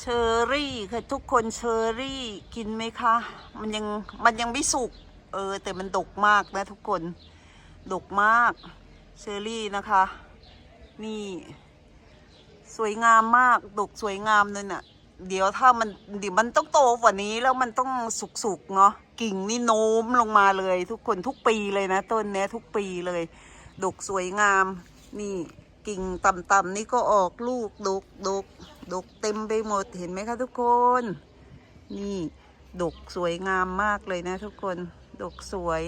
เชอรี่ค่ะทุกคนเชอรี่กินไหมคะ มันยังมันยังไม่สุก เออ แต่มันดกมากนะทุกคน ดกมาก เชอรี่นะคะ นี่ สวยงามมาก ดกสวยงามเลยน่ะ เดี๋ยวถ้ามันเดี๋ยวมันต้องโตกว่านี้แล้วมันต้องสุกๆเนาะ กิ่งนี่โน้มลงมาเลย ทุกคนทุกปีเลยนะต้นเนี้ยทุกปีเลย ดกสวยงาม นี่ กิ่งต่ำๆนี่ก็ออกลูกดกดกดกเต็มไปหมดเห็นไหมคะทุกคน นี่ดกสวยงามมากเลยนะทุกคน ดกสวย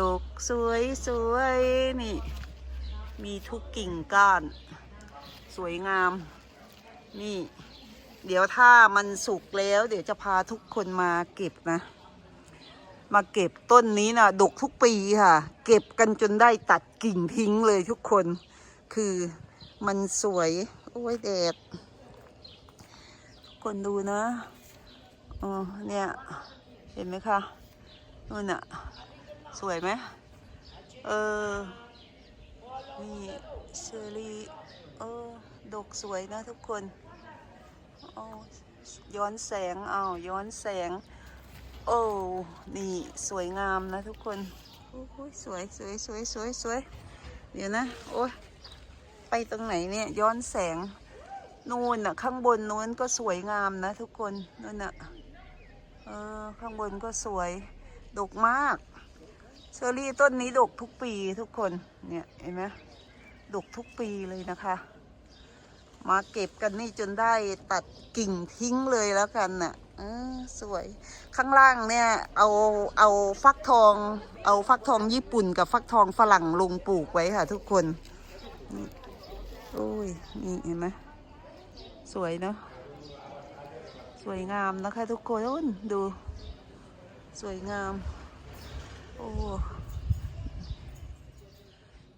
ดกสวยสวยนี่ มีทุกกิ่งก้าน สวยงาม นี่ เดี๋ยวถ้ามันสุกแล้ว เดี๋ยวจะพาทุกคนมาเก็บนะ มาเก็บต้นนี้นะดกทุกปีค่ะ เก็บกันจนได้ตัดกิ่งทิ้งเลยทุกคน คือมันสวย โอ้ยแดดทุกคนดูนะอ๋อเนี่ย เห็นไหมคะนู่นน่ะสวยไหมเออนี่เชอรี่เออดกสวยนะทุกคนเอาย้อนแสงเอาวย้อนแสง โอ้นี่สวยงามนะทุกคนโอ้ยสวยสวยสวยสวยสวยเดี๋ยวนะ โอ้ย ไปตรงไหนเนี่ย ย้อนแสง นู่นน่ะ ข้างบนนู้นก็สวยงามนะทุกคนนู่นน่ะเออข้างบนก็สวยดกมากเชอรี่ต้นนี้ดกทุกปีทุกคนเนี่ยเห็นไหมดกทุกปีเลยนะคะ มาเก็บกันนี่จนได้ตัดกิ่งทิ้งเลยแล้วกันน่ะออสวยข้างล่างเนี่ยเอาเอาฟักทอง เอาฟักทองญี่ปุ่นกับฟักทองฝรั่งลงปลูกไว้ค่ะทุกคน โอ้ย นี่เห็นไหมสวยเนาะ สวยงามนะคะทุกคนดู สวยงาม โอ้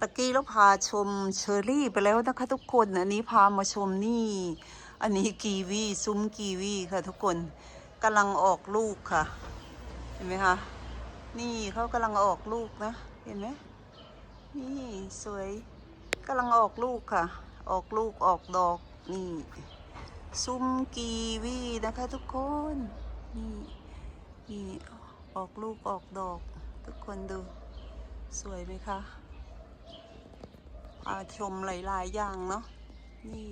ตะกี้เราพาชมเชอรี่ไปแล้วนะคะทุกคน อันนี้พามาชมนี่ อันนี้กีวีซุ้มกีวีค่ะทุกคนกำลังออกลูกค่ะ เห็นไหมคะ นี่เขากำลังออกลูกนะ เห็นไหมนี่สวย กำลังออกลูกค่ะ ออกลูกออกดอกนี่ซุ้มกีวีนะคะทุกคนนี่นี่ออกลูกออกดอก ทุกคนดูสวยไหมคะพาชมหลายๆอย่างเนาะนี่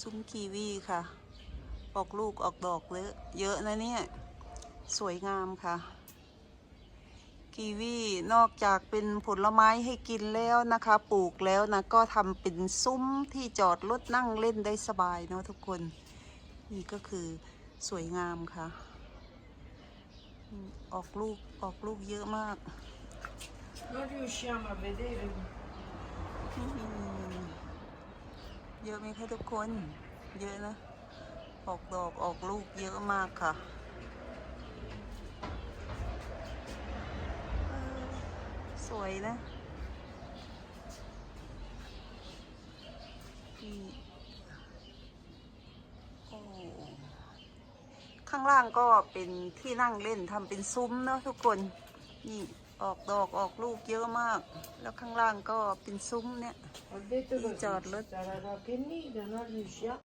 ซุ้มกีวีค่ะ ออกลูกออกดอกเลยเยอะนะเนี่ย สวยงามค่ะ กีวีนอกจากเป็นผลไม้ให้กินแล้วนะคะ ปลูกแล้วนะก็ทำเป็นซุ้มที่จอดรถนั่งเล่นได้สบายเนาะทุกคน นี่ก็คือสวยงามค่ะอืมออกลูกออกลูกเยอะมาก Non riusciamo a vedere. อืมเยอะไหมคะทุกคน เยอะนะ ออกดอกออกลูกเยอะมากค่ะเออ สวยนะนี่โอ้ข้างล่างก็เป็นที่นั่งเล่นทำเป็นซุ้มเนาะทุกคน นี่ออกดอกออกลูกเยอะมาก แล้วข้างล่างก็เป็นซุ้มเนี่ย Ho detto Sì, che Giorgio. sarà